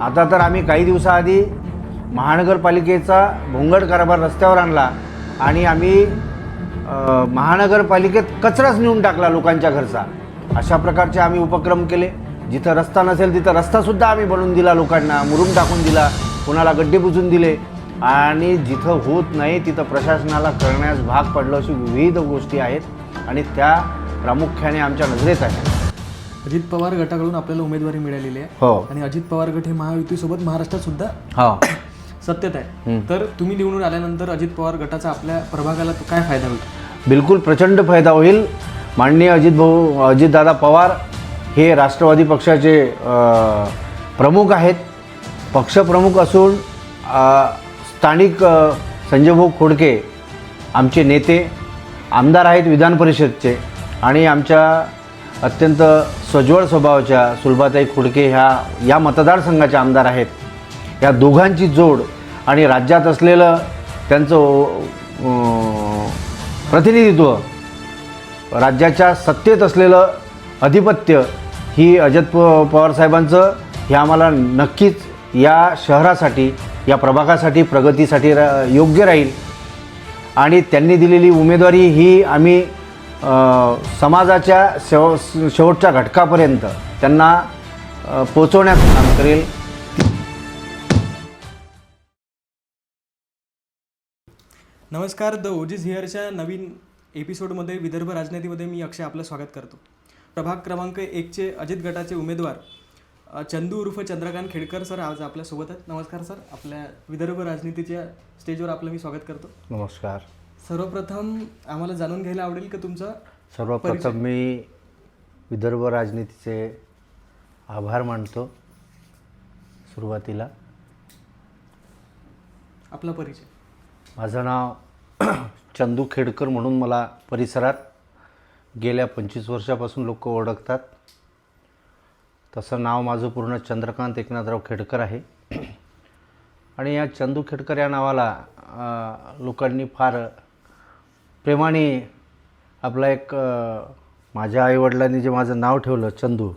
आता तर आम्ही काही दिवसाआधी महानगरपालिकेचा भोंगड कारभार रस्त्यावर आणला आणि आम्ही महानगरपालिकेत कचराच नेऊन टाकला लोकांच्या घरचा. अशा प्रकारचे आम्ही उपक्रम केले. जिथं रस्ता नसेल तिथं रस्तासुद्धा आम्ही बनवून दिला लोकांना मुरुम टाकून दिला कोणाला गड्डे बुजून दिले. आणि जिथं होत नाही तिथं प्रशासनाला करण्यास भाग पडलं अशी विविध गोष्टी आहेत आणि त्या प्रामुख्याने आमच्या नजरेत आहेत. अजित पवार गटाकडून आपल्याला उमेदवारी मिळालेली आहे. हो. आणि अजित पवार गट हे महायुतीसोबत महाराष्ट्रात सुद्धा हो. सत्तेत आहे. तर तुम्ही निवडून आल्यानंतर अजित पवार गटाचा आपल्या प्रभागाला तो काय फायदा होईल? बिलकुल प्रचंड फायदा होईल. माननीय अजित भाऊ अजितदादा पवार हे राष्ट्रवादी पक्षाचे अ, प्रमुख आहेत. पक्षप्रमुख असून अ, स्थानिक अ, संजयभाऊ खोडके आमचे नेते आमदार आहेत विधान परिषदचे आणि आमच्या अत्यंत सज्वळ स्वभावाच्या सुलभाताई खुडके ह्या या मतदारसंघाच्या आमदार आहेत. या दोघांची जोड आणि राज्यात असलेलं त्यांचं प्रतिनिधित्व राज्याच्या सत्तेत असलेलं अधिपत्य ही अजित प पवार साहेबांचं हे आम्हाला नक्कीच या शहरासाठी या प्रभागासाठी प्रगतीसाठी रा योग्य राहील. आणि त्यांनी दिलेली उमेदवारी ही आम्ही समाजाच्या शेव शेवटच्या घटकापर्यंत त्यांना पोचवण्याचं काम करेल. नमस्कार द ओजीस हिअरच्या नवीन एपिसोडमध्ये विदर्भ राजनीतीमध्ये मी अक्षय आपलं स्वागत करतो. प्रभाग क्रमांक एकचे अजित गटाचे उमेदवार चंदू उर्फ चंद्रकांत खेडकर सर आज आपल्यासोबत आहेत. नमस्कार सर आपल्या विदर्भ राजनीतीच्या स्टेजवर आपलं मी स्वागत करतो. नमस्कार. सर्वप्रथम आम्हाला जाणून घ्यायला आवडेल की तुमचा सर्वप्रथम मी विदर्भ राजनीतीचे आभार मानतो सुरुवातीला. आपला परिचय. माझं नाव चंदू खेडकर म्हणून मला परिसरात गेल्या पंचवीस वर्षापासून लोक ओळखतात. तसं नाव माझं पूर्ण चंद्रकांत एकनाथराव खेडकर आहे. आणि या चंदू खेडकर या नावाला लोकांनी फार प्रेमाने आपला एक माझ्या आईवडिलांनी जे माझं नाव ठेवलं चंदू.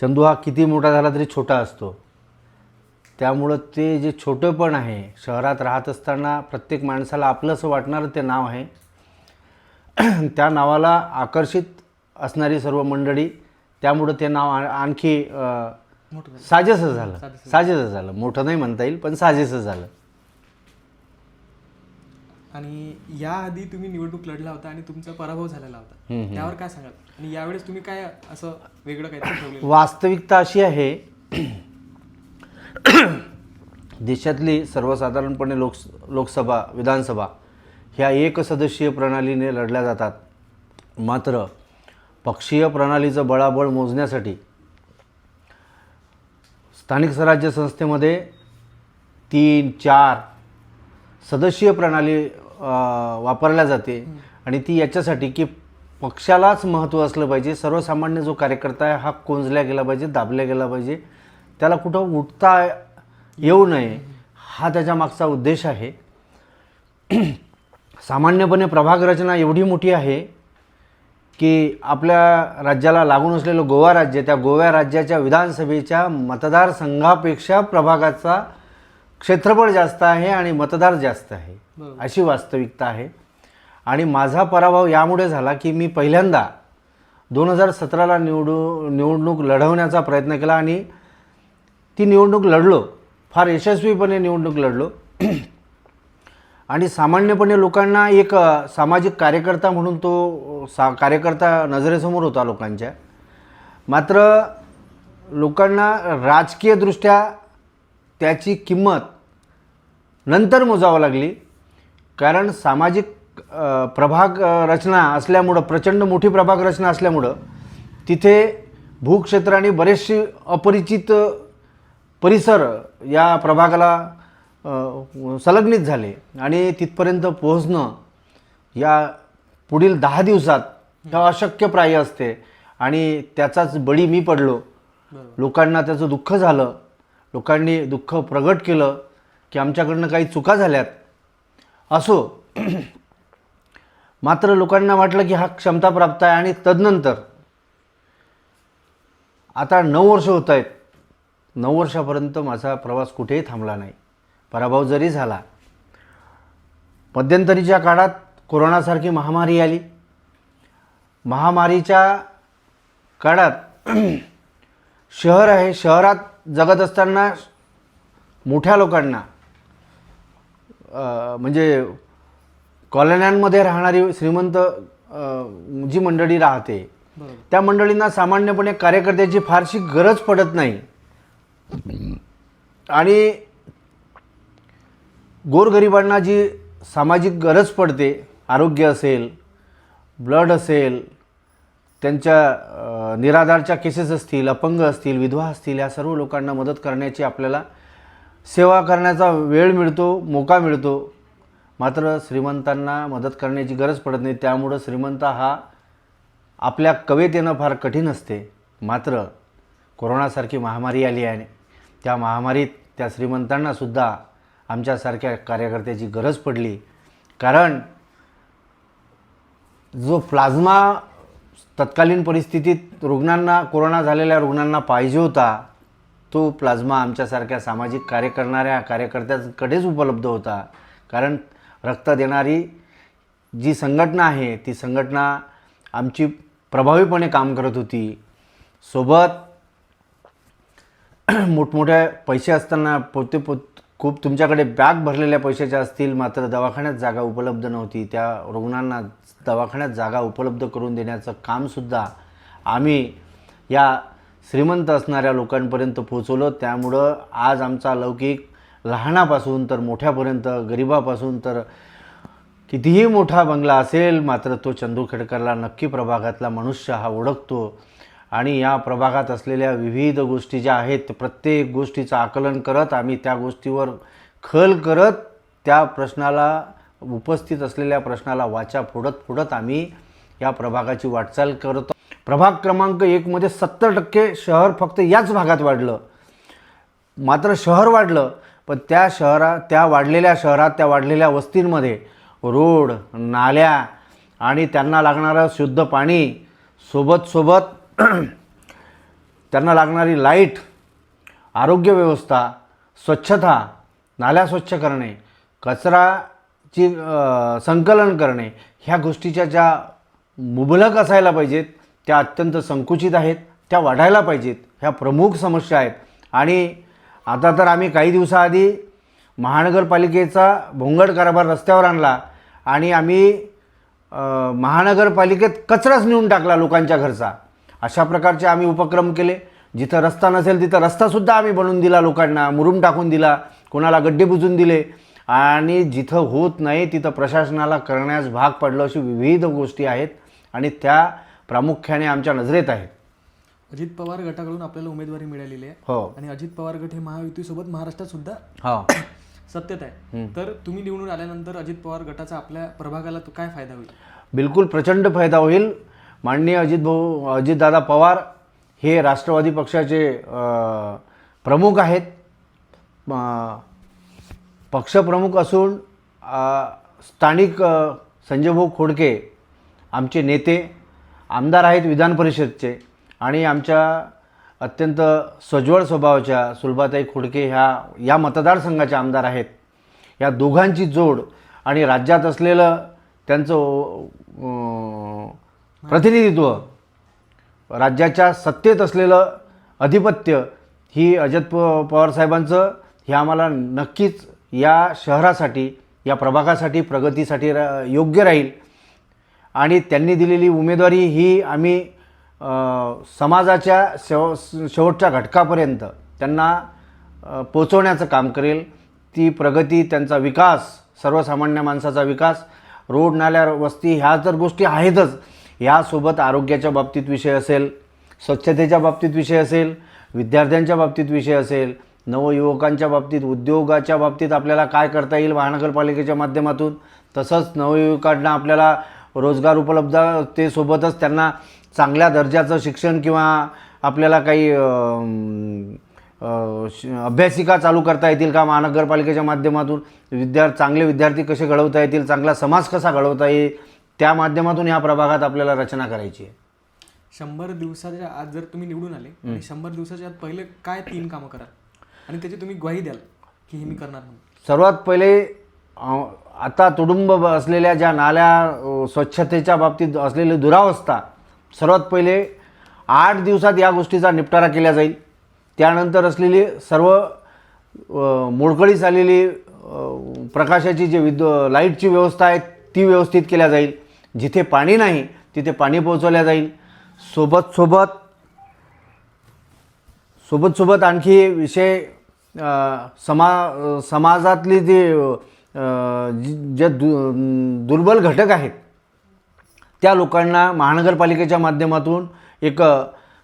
चंदू हा किती मोठा झाला तरी छोटा असतो. त्यामुळं ते जे छोटेपण आहे शहरात राहत असताना प्रत्येक माणसाला आपलंसं वाटणारं ते नाव आहे. त्या नावाला आकर्षित असणारी सर्व मंडळी त्यामुळं ते नाव आणखी. साजेसं झालं. साजेसं झालं. मोठं नाही म्हणता येईल पण साजेसं झालं. आणि याआधी तुम्ही निवडणूक लढला होता आणि तुमचा पराभव झालेला होता. त्यावर काय सांगाल? आणि यावेळेस तुम्ही काय असं वेगळं ठेवलेलं वास्तविकता अशी आहे देशातली सर्वसाधारणपणे लोक लोकसभा विधानसभा ह्या एकसदस्यीय प्रणालीने लढल्या जातात. मात्र पक्षीय प्रणालीचं बळाबळ मोजण्यासाठी स्थानिक स्वराज्य संस्थेमध्ये तीन चार सदस्यीय प्रणाली वापरल्या जाते. आणि ती याच्यासाठी की पक्षालाच महत्त्व असलं पाहिजे. सर्वसामान्य जो कार्यकर्ता आहे हा कोंजल्या गेला पाहिजे दाबल्या गेला पाहिजे. त्याला कुठं उठता येऊ नये हा त्याच्या मागचा उद्देश आहे. सामान्यपणे प्रभाग रचना एवढी मोठी आहे की आपल्या राज्याला लागून असलेलं गोवा राज्य त्या गोवा राज्याच्या विधानसभेच्या मतदारसंघापेक्षा प्रभागाचा क्षेत्रफळ जास्त आहे आणि मतदार जास्त आहे. अशी वास्तविकता आहे. आणि माझा पराभव यामुळे झाला की मी पहिल्यांदा दोन हजार सतराला निवडू निवडणूक लढवण्याचा प्रयत्न केला आणि ती निवडणूक लढलो. फार यशस्वीपणे निवडणूक लढलो. आणि सामान्यपणे लोकांना एक सामाजिक कार्यकर्ता म्हणून तो सा कार्यकर्ता नजरेसमोर होता लोकांच्या. मात्र लोकांना राजकीयदृष्ट्या त्याची किंमत नंतर मोजावं लागली. कारण सामाजिक प्रभाग रचना असल्यामुळं प्रचंड मोठी प्रभाग रचना असल्यामुळं तिथे भूक्षेत्राने बरेचसे अपरिचित परिसर या प्रभागाला संलग्नित झाले आणि तिथपर्यंत पोहोचणं या पुढील दहा दिवसात हे अशक्यप्राय असते. आणि त्याचाच बळी मी पडलो. लोकांना त्याचं दुःख झालं. लोकांनी दुःख प्रगट केलं की आमच्याकडनं काही चुका झाल्यात. असो मात्र लोकांना वाटलं की हा क्षमताप्राप्त आहे आणि तदनंतर आता नऊ वर्ष होत आहेत. नऊ वर्षापर्यंत माझा प्रवास कुठेही थांबला नाही. पराभव जरी झाला मध्यंतरीच्या काळात कोरोनासारखी महामारी आली. महामारीच्या काळात शहर आहे शहरात जगत असताना मोठ्या लोकांना म्हणजे कॉलन्यांमध्ये राहणारी श्रीमंत जी मंडळी राहते त्या मंडळींना सामान्यपणे कार्यकर्त्याची फारशी गरज पडत नाही. आणि गोरगरिबांना जी सामाजिक गरज पडते आरोग्य असेल ब्लड असेल त्यांच्या निराधारच्या केसेस असतील अपंग असतील विधवा असतील या सर्व लोकांना मदत करण्याची आपल्याला सेवा करण्याचा वेळ मिळतो मोका मिळतो. मात्र श्रीमंतांना मदत करण्याची गरज पडत नाही. त्यामुळं श्रीमंत हा आपल्या कवितेनं फार कठीण असते. मात्र कोरोनासारखी महामारी आली आहे त्या महामारीत त्या श्रीमंतांनासुद्धा आमच्यासारख्या कार्यकर्त्याची गरज पडली. कारण जो प्लाझ्मा तत्कालीन परिस्थितीत रुग्णांना कोरोना झालेल्या रुग्णांना पाहिजे होता तो प्लाझ्मा आमच्यासारख्या सामाजिक कार्य करणाऱ्या कार्यकर्त्यांकडेच उपलब्ध होता. कारण रक्त देणारी जी संघटना आहे ती संघटना आमची प्रभावीपणे काम करत होती. सोबत मोठमोठ्या पैसे असताना पोते पोत खूप तुमच्याकडे बॅग भरलेल्या पैशाच्या असतील मात्र दवाखान्यात जागा उपलब्ध नव्हती. त्या रुग्णांना दवाखान्यात जागा उपलब्ध करून देण्याचं कामसुद्धा आम्ही या श्रीमंत असणाऱ्या लोकांपर्यंत पोचवलं त्यामुळं आज आमचा लौकिक लहानापासून तर मोठ्यापर्यंत गरिबापासून तर कितीही मोठा बंगला असेल मात्र तो चंदू खेडकरला नक्की प्रभागातला मनुष्य हा ओळखतो. आणि या प्रभागात असलेल्या विविध गोष्टी ज्या आहेत प्रत्येक गोष्टीचं आकलन करत आम्ही त्या गोष्टीवर खल करत त्या प्रश्नाला उपस्थित असलेल्या प्रश्नाला वाचा फोडत फोडत आम्ही या प्रभागाची वाटचाल करतो. प्रभाग क्रमांक एकमध्ये सत्तर टक्के शहर फक्त याच भागात वाढलं. मात्र शहर वाढलं पण त्या शहरा त्या वाढलेल्या शहरात त्या वाढलेल्या वस्तींमध्ये रोड नाल्या आणि त्यांना लागणारं शुद्ध पाणी सोबत सोबत त्यांना लागणारी लाइट आरोग्य व्यवस्था स्वच्छता नाल्या स्वच्छ करणे कचराची संकलन करणे ह्या गोष्टीच्या ज्या मुबलक असायला पाहिजेत त्या अत्यंत संकुचित आहेत त्या वाढायला पाहिजेत ह्या प्रमुख समस्या आहेत. आणि आता तर आम्ही काही दिवसाआधी महानगरपालिकेचा भोंगड कारभार रस्त्यावर आणला आणि आम्ही महानगरपालिकेत कचराच नेऊन टाकला लोकांच्या घरचा. अशा प्रकारचे आम्ही उपक्रम केले. जिथं रस्ता नसेल तिथं रस्तासुद्धा आम्ही बनवून दिला लोकांना मुरुम टाकून दिला कोणाला गड्डे बुजून दिले. आणि जिथं होत नाही तिथं प्रशासनाला करण्यास भाग पडलं अशी विविध गोष्टी आहेत आणि त्या प्रामुख्याने आमच्या नजरेत आहेत. अजित पवार गटाकडून आपल्याला उमेदवारी मिळालेली आहे. हो. आणि अजित पवार गट हे महायुतीसोबत महाराष्ट्रात सुद्धा हो. सत्तेत आहे. तर तुम्ही निवडून आल्यानंतर अजित पवार गटाचा आपल्या प्रभागाला तो काय फायदा होईल? बिलकुल प्रचंड फायदा होईल. माननीय अजित भाऊ अजितदादा पवार हे राष्ट्रवादी पक्षाचे प्रमुख आहेत. पक्षप्रमुख असून स्थानिक संजयभाऊ खोडके आमचे नेते आमदार आहेत विधान परिषदचे आणि आमच्या अत्यंत सज्वळ स्वभावाच्या सुलभाताई खोडके ह्या या मतदारसंघाच्या आमदार आहेत. या दोघांची जोड आणि राज्यात असलेलं त्यांचं प्रतिनिधित्व. राज्याच्या सत्तेत असलेलं अधिपत्य ही अजित प पवारसाहेबांचं हे आम्हाला नक्कीच या शहरासाठी या प्रभागासाठी प्रगतीसाठी रा योग्य राहील. आणि त्यांनी दिलेली उमेदवारी ही आम्ही समाजाच्या शेव शेवटच्या घटकापर्यंत त्यांना पोचवण्याचं काम करेल. ती प्रगती त्यांचा विकास सर्वसामान्य माणसाचा विकास रोड नाल्या वस्ती ह्या तर गोष्टी आहेतच यासोबत आरोग्याच्या बाबतीत विषय असेल स्वच्छतेच्या बाबतीत विषय असेल विद्यार्थ्यांच्या बाबतीत विषय असेल नवयुवकांच्या बाबतीत उद्योगाच्या बाबतीत आपल्याला काय करता येईल महानगरपालिकेच्या माध्यमातून तसंच नवयुवकांना आपल्याला रोजगार उपलब्ध तेसोबतच त्यांना चांगल्या दर्जाचं शिक्षण किंवा आपल्याला काही श- अभ्यासिका चालू करता येतील का महानगरपालिकेच्या माध्यमातून विद्या चांगले विद्यार्थी कसे घडवता येतील चांगला समाज कसा घडवता येईल त्या माध्यमातून ह्या प्रभागात आपल्याला रचना करायची आहे. शंभर दिवसाच्या आत जर तुम्ही निवडून आले आणि शंभर दिवसाच्या आत पहिले काय तीन कामं कराल? आणि त्याची तुम्ही ग्वाही द्याल की हे मी करणार म्हणून. सर्वात पहिले अं, आता तुडुंब ब- असलेल्या ज्या नाल्या अं, स्वच्छतेच्या बाबतीत असलेली दुरावस्था सर्वात पहिले आठ दिवसात या गोष्टीचा निपटारा केला जाईल. त्यानंतर असलेली सर्व अं, मोडकळीस आलेली अं, प्रकाशाची जी विद्यु लाईटची व्यवस्था आहे ती व्यवस्थित केल्या जाईल. जिथे पाणी नाही तिथे पाणी पोहोचवल्या जाईल. सोबत सोबत सोबत सोबत आणखी विषय समा समाजातली जे जी- जे दु दुर्बल घटक आहेत त्या लोकांना महानगरपालिकेच्या माध्यमातून एक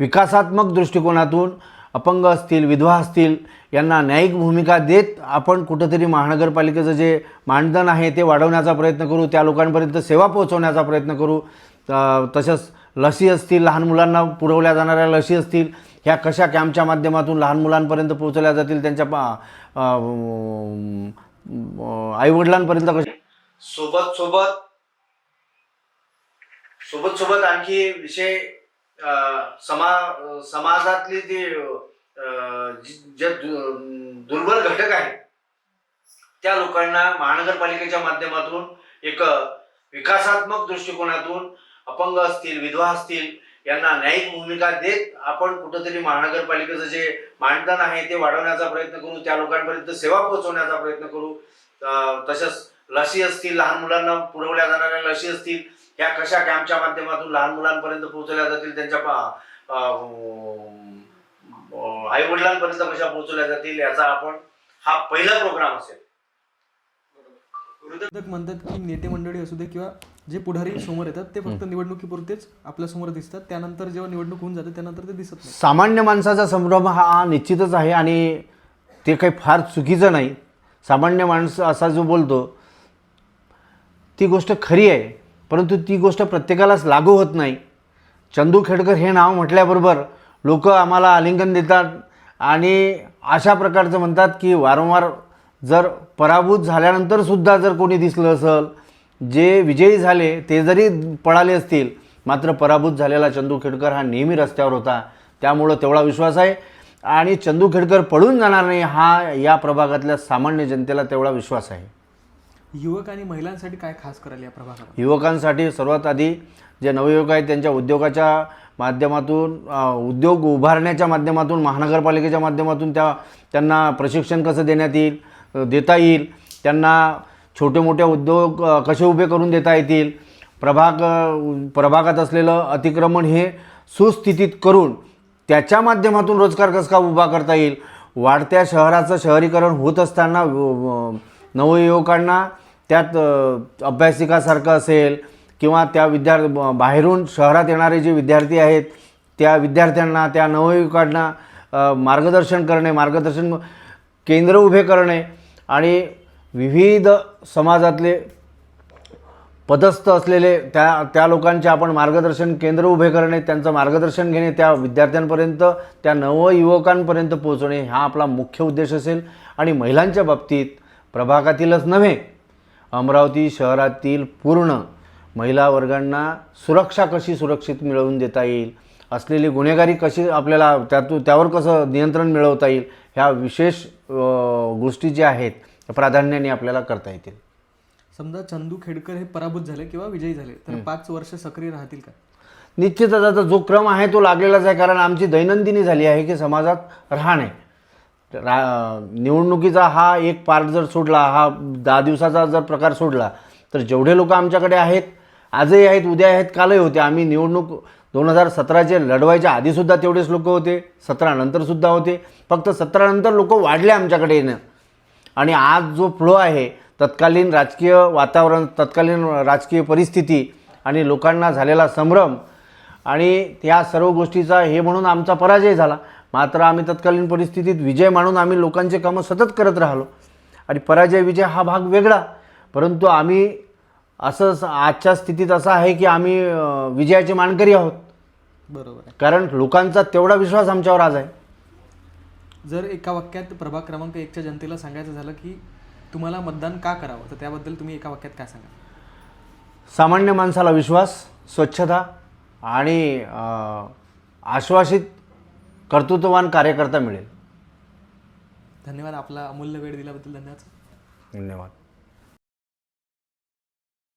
विकासात्मक दृष्टिकोनातून अपंग असतील विधवा असतील यांना न्यायिक भूमिका देत आपण कुठंतरी महानगरपालिकेचं जे मानधन आहे ते वाढवण्याचा प्रयत्न करू त्या लोकांपर्यंत सेवा पोहोचवण्याचा प्रयत्न करू. तसंच लसी असतील लहान मुलांना पुरवल्या जाणाऱ्या लसी असतील ह्या कशा कॅम्पच्या माध्यमातून लहान मुलांपर्यंत पोहोचवल्या जातील त्यांच्या आईवडिलांपर्यंत कशा सोबत सोबत सोबत सोबत आणखी विषय समा समाजातले समाजातली जी जे दु- दुर्बल घटक आहेत त्या लोकांना महानगरपालिकेच्या माध्यमातून एक विकासात्मक दृष्टिकोनातून अपंग असतील विधवा असतील यांना न्यायिक भूमिका देत आपण कुठंतरी महानगरपालिकेचं जे मानधन आहे ते वाढवण्याचा प्रयत्न करू त्या लोकांपर्यंत सेवा पोहोचवण्याचा प्रयत्न करू. तसंच लसी असतील लहान मुलांना पुरवल्या जाणाऱ्या लसी असतील ह्या कशा कॅम्पच्या माध्यमातून लहान मुलांपर्यंत पोहोचवल्या जातील त्यांच्या आई वडिलांपर्यंत कशा पोहोचवल्या जातील याचा आपण हा पहिला प्रोग्राम असेल. विरोधक म्हणतात की नेते मंडळी असू दे किंवा जे पुढारी समोर येतात ते फक्त निवडणुकीपुरतेच आपल्यासमोर दिसतात. त्यानंतर जेव्हा निवडणूक होऊन जाते त्यानंतर ते दिसत नाही. सामान्य माणसाचा संभ्रम हा निश्चितच आहे आणि ते काही फार चुकीचं नाही. सामान्य माणसं असा जो बोलतो ती गोष्ट खरी आहे. परंतु ती गोष्ट प्रत्येकालाच लागू होत नाही. चंदू खेडकर हे नाव म्हटल्याबरोबर लोक आम्हाला आलिंगन देतात आणि अशा प्रकारचं म्हणतात की वारंवार जर पराभूत झाल्यानंतर सुद्धा जर कोणी दिसलं असेल जे विजयी झाले ते जरी पळाले असतील मात्र पराभूत झालेला चंदू खेडकर हा नेहमी रस्त्यावर होता. त्यामुळं तेवढा विश्वास आहे. आणि चंदू खेडकर पळून जाणार नाही हा या प्रभागातल्या सामान्य जनतेला तेवढा विश्वास आहे. युवक आणि महिलांसाठी काय खास करायला या प्रभागात युवकांसाठी सर्वात आधी जे नवयुवक आहेत त्यांच्या उद्योगाच्या माध्यमातून उद्योग उभारण्याच्या माध्यमातून महानगरपालिकेच्या माध्यमातून त्या त्यांना प्रशिक्षण कसं देण्यात येईल देता येईल त्यांना छोटे मोठे उद्योग कसे उभे करून देता येतील प्रभाग प्रभागात असलेलं अतिक्रमण हे सुस्थितीत करून त्याच्या माध्यमातून रोजगार कसा उभा करता येईल? वाढत्या शहराचं शहरीकरण होत असताना व- नवयुवकांना त्यात अभ्यासिकासारखं असेल किंवा त्या विद्यार्थी बाहेरून शहरात येणारे जे विद्यार्थी आहेत त्या विद्यार्थ्यांना त्या नवयुवकांना मार्गदर्शन करणे मार्गदर्शन केंद्र उभे करणे आणि विविध समाजातले पदस्थ असलेले त्या त्या लोकांचे आपण मार्गदर्शन केंद्र उभे करणे त्यांचं मार्गदर्शन घेणे त्या विद्यार्थ्यांपर्यंत त्या नवयुवकांपर्यंत पोहोचणे हा आपला मुख्य उद्देश असेल. आणि महिलांच्या बाबतीत प्रभागातीलच नव्हे अमरावती शहरातील पूर्ण महिला वर्गांना सुरक्षा कशी सुरक्षित मिळवून देता येईल? असलेली गुन्हेगारी कशी आपल्याला त्यातून त्यावर कसं नियंत्रण मिळवता येईल? ह्या विशेष गोष्टी ज्या आहेत प्राधान्याने आपल्याला करता येतील. समजा चंदू खेडकर हे पराभूत झाले किंवा विजयी झाले तर पाच वर्ष सक्रिय राहतील का? निश्चितच आता जो क्रम आहे तो लागलेलाच आहे कारण आमची दैनंदिनी झाली आहे की समाजात राहणे. रा निवडणुकीचा हा एक पार्ट जर सोडला हा दहा दिवसाचा जर प्रकार सोडला तर जेवढे लोक आमच्याकडे आहेत आजही आहेत उद्या आहेत कालही होते. आम्ही निवडणूक दोन हजार सतराचे लढवायच्या आधीसुद्धा तेवढेच लोक होते. सतरा नंतरसुद्धा होते. फक्त सतरानंतर लोक वाढले आमच्याकडे येणं. आणि आज जो फ्लो आहे तत्कालीन राजकीय वातावरण तत्कालीन राजकीय परिस्थिती आणि लोकांना झालेला संभ्रम आणि त्या सर्व गोष्टीचा हे म्हणून आमचा पराजय झाला. मात्र आम्ही तत्कालीन परिस्थितीत विजय मानून आम्ही लोकांचे कामं सतत करत राहिलो. आणि पराजय विजय हा भाग वेगळा. परंतु आम्ही असं आजच्या स्थितीत असं आहे की आम्ही विजयाचे मानकरी आहोत. बरोबर कारण लोकांचा तेवढा विश्वास आमच्यावर आज आहे. जर एका वाक्यात प्रभाग क्रमांक एकच्या जनतेला सांगायचं झालं की तुम्हाला मतदान का करावं तर त्याबद्दल तुम्ही एका वाक्यात काय सांगा सामान्य माणसाला विश्वास स्वच्छता आणि आश्वासित कर्तृत्ववान कार्यकर्ता मिळेल. धन्यवाद आपला अमूल्य वेळ दिल्याबद्दल धन्यवाद. धन्यवाद.